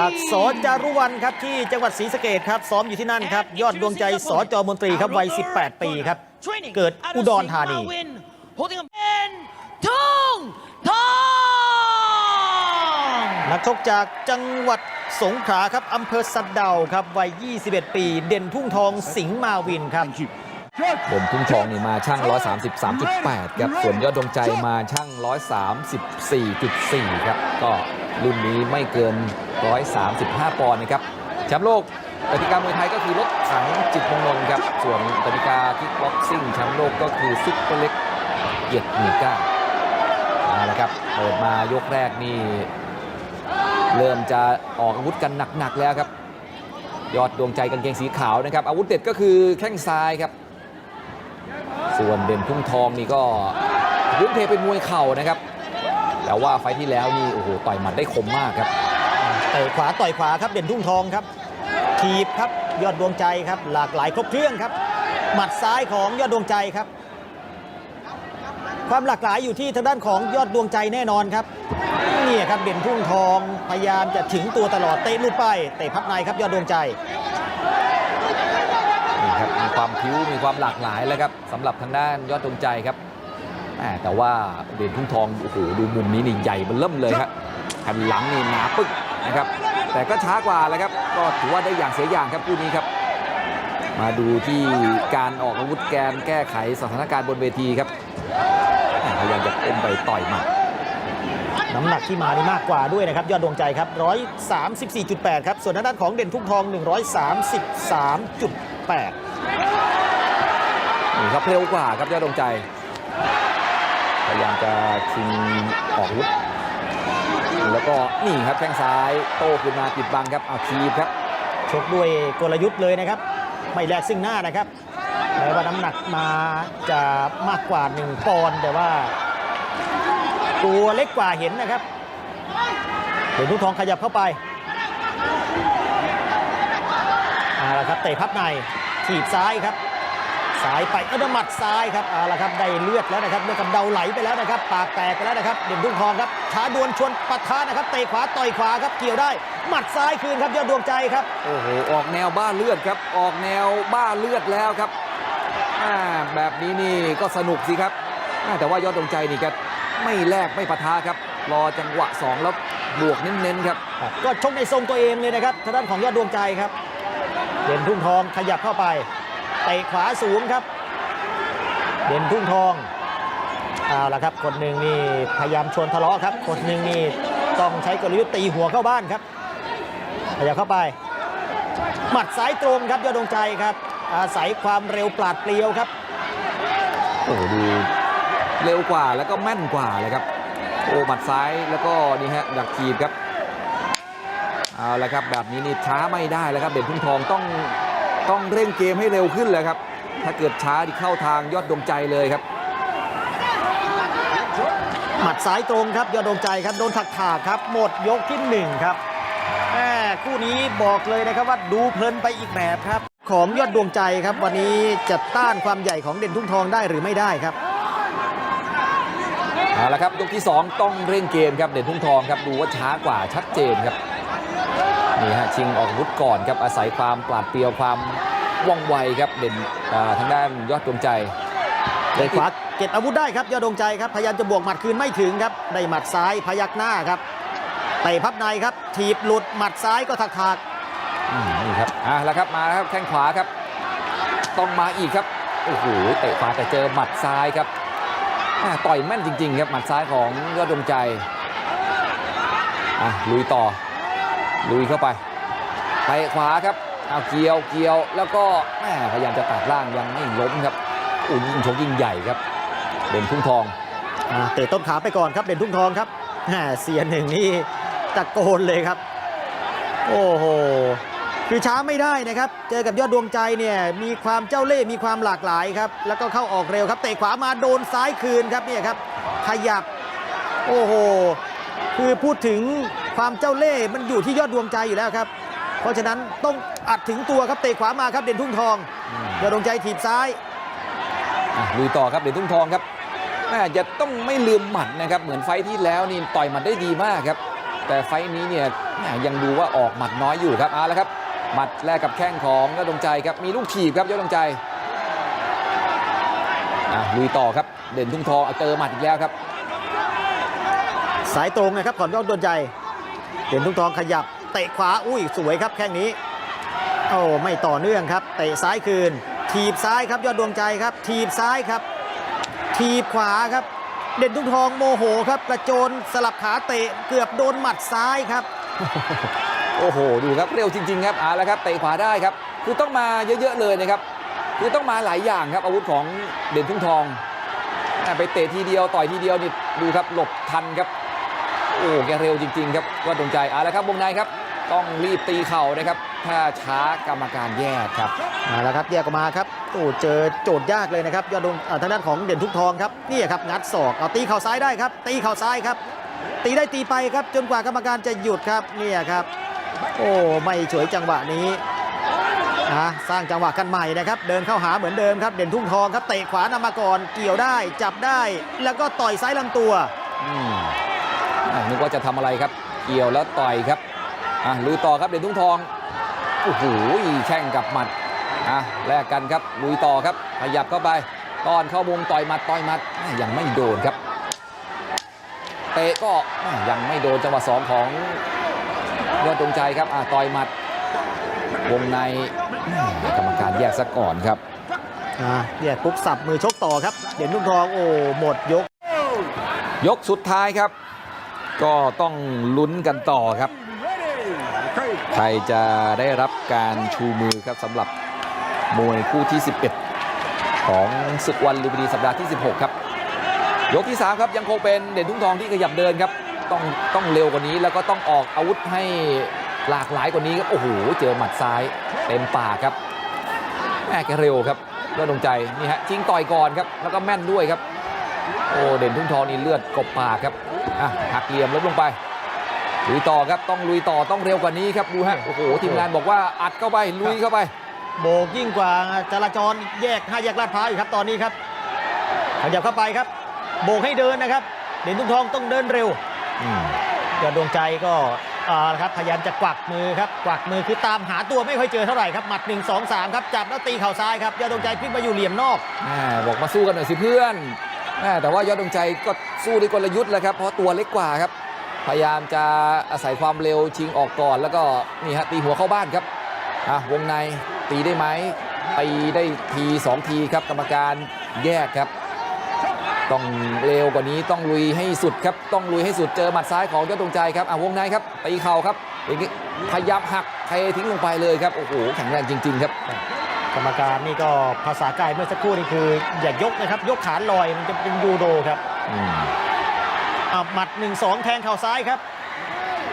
จากสจารุวันครับที่จังหวัดศรีสะเกดครับซ้อมอยู่ที่นั่นครับ ยอดดวงใจสจมนตรีครับวัย 18 ปีครับ เกิดอุดรธานี holding a pen ทองทองนักชกจากจังหวัดสงขลาครับอำเภอสัดเดาครับวัย 21 ปี เด่นทุ่งทองสิงห์มาวินครับบนทุ่งทองนี่มาช่าง 133.8 ครับ ส่วนยอดดวงใจมาช่าง 134.4 ครับ ก็รุ่นนี้ไม่เกิน 135 ปอนด์นะครับแชมป์โลกกติกามวยไทยก็คือรถถังจิตมงนน์ครับ ส่วนกติกาคิกบ็อกซิ่งแชมป์โลกก็คือซุปเปอร์เล็กเกียรติมีก้าเอาละครับเปิดมายกแรกนี่เริ่มจะออกอาวุธกันหนัก ๆ แล้วครับ ยอดดวงใจกางเกงสีขาวนะครับ อาวุธเด็ดก็คือแข้งซ้ายครับ ส่วนเด่นทุ่งทองนี่ก็พื้นเพเป็นมวยเข่านะครับ แต่ว่าไฟที่แล้วนี่โอ้โหต่อยหมัดได้คมมากครับ เตะขวาต่อยขวาครับเด่นทุ่งทองครับทีบครับยอดดวงใจครับ หลากหลายครบเครื่องครับ หมัดซ้ายของยอดดวงใจครับ ความหลากหลายอยู่ที่ทางด้านของยอดดวงใจแน่นอนครับนี่ครับเด่นทุ่งทองพยายามจะถึงตัวตลอดเตะลูดไปเตะพับในครับยอดดวงใจนี่ครับมีความพิ้วมีความหลากหลายแล้วครับสำหรับทางด้านยอดดวงใจครับแต่ว่าเด่นทุ่งทองโอ้โหดูมุมนี้นี่ใหญ่มันเริ่มเลยครับแผ่นหลังนี่หนาปึ๊ก นะครับ แต่ก็ช้ากว่าแล้วครับ ก็ถือว่าได้อย่างเสียอย่างครับคู่นี้ครับ มาดูที่การออกอาวุธแกนแก้ไขสถานการณ์บนเวทีครับแหม่พยายามจะอมไปต่อยหมัดน้ำหนักที่มานี่มากกว่าด้วยนะครับ ยอดดวงใจครับ 134.8 ครับ ส่วนทางด้านของเด่นทุ่งทอง 133.8นี่ครับเร็วกว่าครับยอดดวงใจ พยายามจะชิงออกอาวุธ แล้วก็นี่ครับแข้งซ้ายโต้ขึ้นมาปิดบังครับเอาทีบครับชกด้วยกลยุทธ์เลยนะครับ ไม่แลกซึ่งหน้านะครับแม้ว่าน้ำหนักมาจะมากกว่า 1ปอนด์แต่ว่า ตัวเล็กกว่าเห็นนะครับเด่นทุ่งทองขยับเข้าไปเอาละครับเตะพับในถีบซ้ายครับ สายไปเออหมัดซ้ายครับเอาละครับได้เลือดแล้วนะครับเลือดกำเดาไหลไปแล้วนะครับปากแตกไปแล้วนะครับเด่นทุ่งทองครับช้าดวลชวนปะทะนะครับเตะขวาต่อยขวาครับเกี่ยวได้หมัดซ้ายคืนครับยอดดวงใจครับโอ้โหออกแนวบ้าเลือดครับออกแนวบ้าเลือดแล้วครับอ่าแบบนี้นี่ก็สนุกสิครับอ่าแต่ว่ายอดดวงใจนี่ก็ไม่แลกไม่ปะทะครับรอจังหวะสองแล้วบวกเน้นๆครับก็ชกในทรงตัวเองเลยนะครับทางด้านของยอดดวงใจครับเด่นทุ่งทองขยับเข้าไป เตะขวาสูงครับ เด่นทุ่งทองเอาละครับ คนหนึ่งนี่พยายามชวนทะเลาะครับ คนหนึ่งนี่ต้องใช้กลยุทธ์ตีหัวเข้าบ้านครับขยับเข้าไป หมัดซ้ายตรงครับยอดดวงใจครับ อาศัยความเร็วปราดเปรียวครับโอ้โหดูเร็วกว่าแล้วก็แม่นกว่าเลยครับโอ้หมัดซ้ายแล้วก็นี่ฮะดักทีบครับเอาละครับแบบนี้นี่ช้าไม่ได้แล้วครับเด่นทุ่งทองต้อง ต้องเร่งเกมให้เร็วขึ้นเลยครับ ถ้าเกิดช้าที่เข้าทางยอดดวงใจเลยครับ หมัดซ้ายตรงครับยอดดวงใจครับโดนถักถากครับ หมดยกที่หนึ่งครับแม่คู่นี้บอกเลยนะครับว่าดูเพลินไปอีกแบบครับ ของยอดดวงใจครับ วันนี้จะต้านความใหญ่ของเด่นทุ่งทองได้หรือไม่ได้ครับเอาละครับยกที่ 2 ต้องเร่งเกมครับเด่นทุ่งทองครับดูว่าช้ากว่าชัดเจนครับ นี่ฮะชิงออกอาวุธก่อนครับอาศัยความปราดเปรียวความว่องไวครับเด่นอ่าทางด้านยอดดวงใจเตะขวาเก็บอาวุธได้ครับยอดดวงใจครับพยายามจะบวกหมัดคืนไม่ถึงครับได้หมัดซ้ายพยักหน้าครับเตะพับในครับถีบหลุดหมัดซ้ายก็ถักถากอืมนี่ครับอะแล้วครับมาแล้วครับแข้งขวาครับ ต้องมาอีกครับโอ้โหเตะขวาแต่เจอหมัดซ้ายครับอะต่อยแม่นจริง ๆ ครับหมัดซ้ายของยอดดวงใจอะลุยต่อ ลุยเข้าไปเตะขวาครับเอาเกี่ยวเกี่ยวแล้วก็แม่พยายามจะตัดล่างยังไม่ล้มครับอุ้ยยิงชกยิงใหญ่ครับเด่นทุ่งทองอเตะต้นขาไปก่อนครับเด่นทุ่งทองครับแหมเสียหนึ่งนี่ตะโกนเลยครับ โอ้โหคือช้าไม่ได้นะครับ เจอกับยอดดวงใจเนี่ยมีความเจ้าเล่ห์มีความหลากหลายครับ แล้วก็เข้าออกเร็วครับเตะขวามาโดนซ้ายคืนครับเนี่ยครับขยับ โอ้โห คือพูดถึงความเจ้าเล่ห์มันอยู่ที่ยอดดวงใจอยู่แล้วครับ เพราะฉะนั้นต้องอัดถึงตัวครับเตะขวามาครับเด่นทุ่งทองยอดดวงใจถีบซ้ายลุยต่อครับเด่นทุ่งทองครับแม่จะต้องไม่ลืมหมัดนะครับเหมือนไฟที่แล้วนี่ต่อยหมัดได้ดีมากครับ แต่ไฟนี้เนี่ยแม่ยังดูว่าออกหมัดน้อยอยู่ครับเอาละครับหมัดแลกกับแข้งของยอดดวงใจครับมีลูกถีบครับยอดดวงใจลุยต่อครับเด่นทุ่งทองเอาเจอหมัดอีกแล้วครับ สายตรงนะครับก่อนยอดดวงใจเด่นทุ่งทองขยับ เตะขวาอุ้ยสวยครับแข้งนี้โอ้ไม่ต่อเนื่องครับเตะซ้ายคืน ทีบซ้ายครับยอดดวงใจครับ ทีบซ้ายครับ ทีบขวาครับ เด่นทุ่งทองโมโหครับกระโจนสลับขาเตะเกือบโดนหมัดซ้ายครับ โอ้โห ดูครับเร็วจริง ๆ ครับเอาละครับเตะขวาได้ครับ คือต้องมาเยอะๆเลยนะครับคือต้องมาหลายอย่างครับอาวุธของเด่นทุ่งทองไปเตะทีเดียวต่อยทีเดียวนี่ดูครับหลบทันครับ โอ้แกเร็วจริง ๆ ครับว่าดวงใจเอาละครับวงในครับ ต้องรีบตีเข่านะครับ ถ้าช้ากรรมการแยกครับมาแล้วครับแยกออกมาครับโอ้เจอโจทย์ยากเลยนะครับยอดดวงอ่าทางด้านของเด่นทุกทองครับนี่ครับงัดศอกเอาตีเข่าซ้ายได้ครับ ตีเข่าซ้ายครับ ตีได้ตีไปครับ จนกว่ากรรมการจะหยุดครับเนี่ยครับ โอ้ไม่ฉวยจังหวะนี้นะสร้างจังหวะกันใหม่นะครับ เดินเข้าหาเหมือนเดิมครับ เด่นทุ่งทองครับเตะขวานำมาก่อนเกี่ยวได้ จับได้ แล้วก็ต่อยซ้ายลำตัวอืมอะ นึกว่าจะทำอะไรครับ เกี่ยวแล้วต่อยครับอะลุยต่อครับเด่นทุ่งทองโอ้โหแช่งกับหมัดอะแลกกันครับลุยต่อครับขยับเข้าไปต้อนเข้ามุมต่อยหมัดต่อยหมัดแม่ยังไม่โดนครับเตะก็แม่ยังไม่โดนจังหวะสองของยอดดวงใจครับอะต่อยหมัดวงในแม่กรรมการแยกซะก่อนครับอ่าเนี่ยปุ๊บสับมือชกต่อครับเด่นทุ่งทองโอ้หมดยก ยกสุดท้ายครับ ก็ต้องลุ้นกันต่อครับ ใครจะได้รับการชูมือครับสำหรับมวยคู่ที่ 11 ของศึกวันลุมพินีสัปดาห์ที่ 16 ครับ ยกที่ 3 ครับยังคงเป็นเด่นทุ่งทองที่ขยับเดินครับต้องต้องเร็วกว่านี้แล้วก็ต้องออกอาวุธให้หลากหลายกว่านี้ครับโอ้โหเจอหมัดซ้ายเต็มปากครับแม่แกเร็วครับยอดดวงใจนี่ฮะจิงต่อยก่อนครับแล้วก็แม่นด้วยครับ โอ้เด่นทุ่งทองนี่เลือดกบปากครับอะหักเหลี่ยมลบลงไปลุยต่อครับต้องลุยต่อต้องเร็วกว่านี้ครับดูฮะโอ้โหทีมงานบอกว่าอัดเข้าไปลุยเข้าไป โบกยิ่งกว่าจราจรแยกห้าแยกลาดพร้าวอยู่ครับตอนนี้ครับขยับเข้าไปครับ โบกให้เดินนะครับ เด่นทุ่งทองต้องเดินเร็วอืมยอดดวงใจก็อ่าครับพยายามจะกวักมือครับกวักมือคือตามหาตัวไม่ค่อยเจอเท่าไหร่ครับหมัด1 2 3ครับจับแล้วตีเข่าซ้ายครับยอดดวงใจพลิกมาอยู่เหลี่ยมนอกแม่บอกมาสู้กันหน่อยสิเพื่อน แม่แต่ว่ายอดดวงใจก็สู้ด้วยกลยุทธ์แหละครับเพราะตัวเล็กกว่าครับ พยายามจะอาศัยความเร็วชิงออกก่อน แล้วก็นี่ฮะตีหัวเข้าบ้านครับอะวงในตีได้ไหมตีได้ทีสองทีครับกรรมการแยกครับ ต้องเร็วกว่านี้ต้องลุยให้สุดครับต้องลุยให้สุดเจอหมัดซ้ายของยอดดวงใจครับอะวงในครับตีเข่าครับอย่างนี้พยายามหักเททิ้งลงไปเลยครับโอ้โหแข็งแรงจริง ๆ ครับ กรรมการนี่ก็ภาษากายเมื่อสักครู่นี่คือ อย่ายกนะครับ ยกขาลอยมันจะเป็นยูโดครับอืมอะหมัด1 2แทงเข่าซ้ายครับ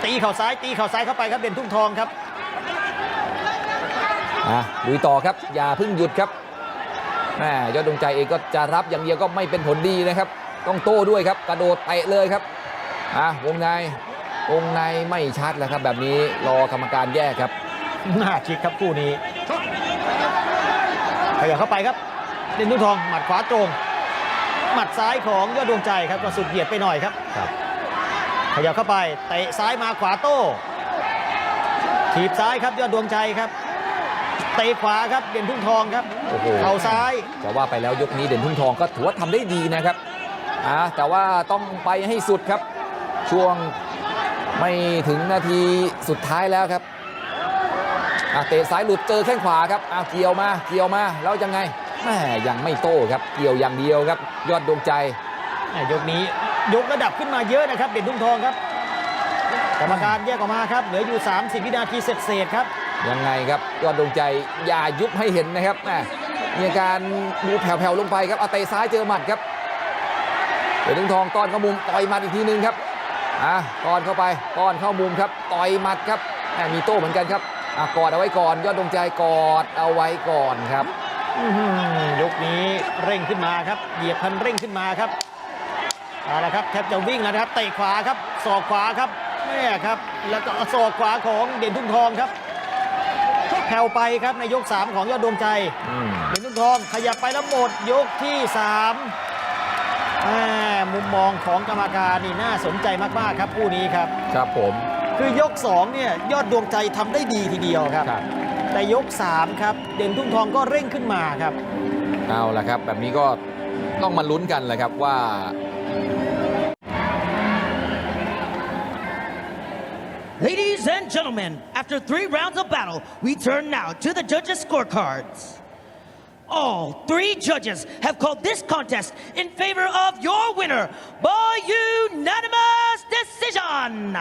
ตีเข่าซ้าย ตีเข่าซ้ายเข้าไปครับเด่นทุ่งทองครับอะลุยต่อครับ อย่าเพิ่งหยุดครับแม่ยอดดวงใจเองก็จะรับอย่างเดียวก็ไม่เป็นผลดีนะครับ ต้องโต้ด้วยครับ กระโดดเตะเลยครับอะวงในวงในไม่ชัดแล้วครับ แบบนี้รอกรรมการแยกครับน่าคิดครับคู่นี้ข ยับเข้าไปครับเด่นทุ่งทองหมัดขวาตรงหมัดซ้ายของยอดดวงใจครับก็สุดเหยียดไปหน่อยครับครับขยับเข้าไปเตะซ้ายมาขวาโต้ถีบซ้ายครับยอดดวงใจครับเตะขวาครับเด่นทุ่งทองครับโอ้โหเข่าซ้ายจะว่าไปแล้วยกนี้เด่นทุ่งทองก็ถือว่าทำได้ดีนะครับอะแต่ว่าต้องไปให้สุดครับ ช่วงไม่ถึงนาทีสุดท้ายแล้วครับอะ เตะซ้ายหลุดเจอแข้งขวาครับอะเกี่ยวมาเกี่ยวมาแล้วยังไงแม่ยังไม่โต้ครับเกี่ยวอย่างเดียวครับ ยอดดวงใจแหม่ยกนี้ยกระดับขึ้นมาเยอะนะครับ เด่นทุ่งทองครับกรรมการแยกออกมาครับเหลืออยู่ 30 วินาทีเศษๆครับยังไงครับยอดดวงใจอย่ายุบให้เห็นนะครับแม่มีอาการดูแผ่วๆลงไปครับเอาเตะซ้ายเจอหมัดครับเด่นทุ่งทองต้อนเข้ามุมต่อยหมัดอีกทีนึงครับอะต้อนเข้าไปต้อนเข้ามุมครับต่อยหมัดครับแหม่มีโต้เหมือนกันครับอะ กอดเอาไว้ก่อน ยอดดวงใจกอดเอาไว้ก่อนครับอื้อหือยกนี้เร่งขึ้นมาครับเหยียบคันเร่งขึ้นมาครับเอาละครับแทบจะวิ่งแล้วนะครับเตะขวาครับศอกขวาครับแม่ครับแล้วก็ศอกขวาของเด่นทุ่งทองครับแผ่วไปครับในยก 3 ของยอดดวงใจอืมเด่นทุ่งทองขยับไปแล้วหมดยกที่3แม่มุมมองของกรรมการนี่น่าสนใจมากๆครับคู่นี้ครับ ครับผม คือยก2เนี่ยยอดดวงใจทำได้ดีทีเดียวครับครับ แต่ยก3ครับเด่นทุ่งทองก็เร่งขึ้นมาครับ เอาละครับ แบบนี้ก็ต้องมาลุ้นกันแหละครับว่า Ladies and gentlemen, after three rounds of battle, we turn now to the judges' scorecards. All three judges have called this contest in favor of your winner by unanimous decision.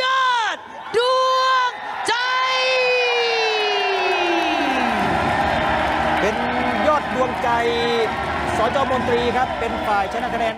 ยอดดวงใจ เป็นยอดดวงใจสจมนตรีครับ เป็นฝ่ายชนะคะแนน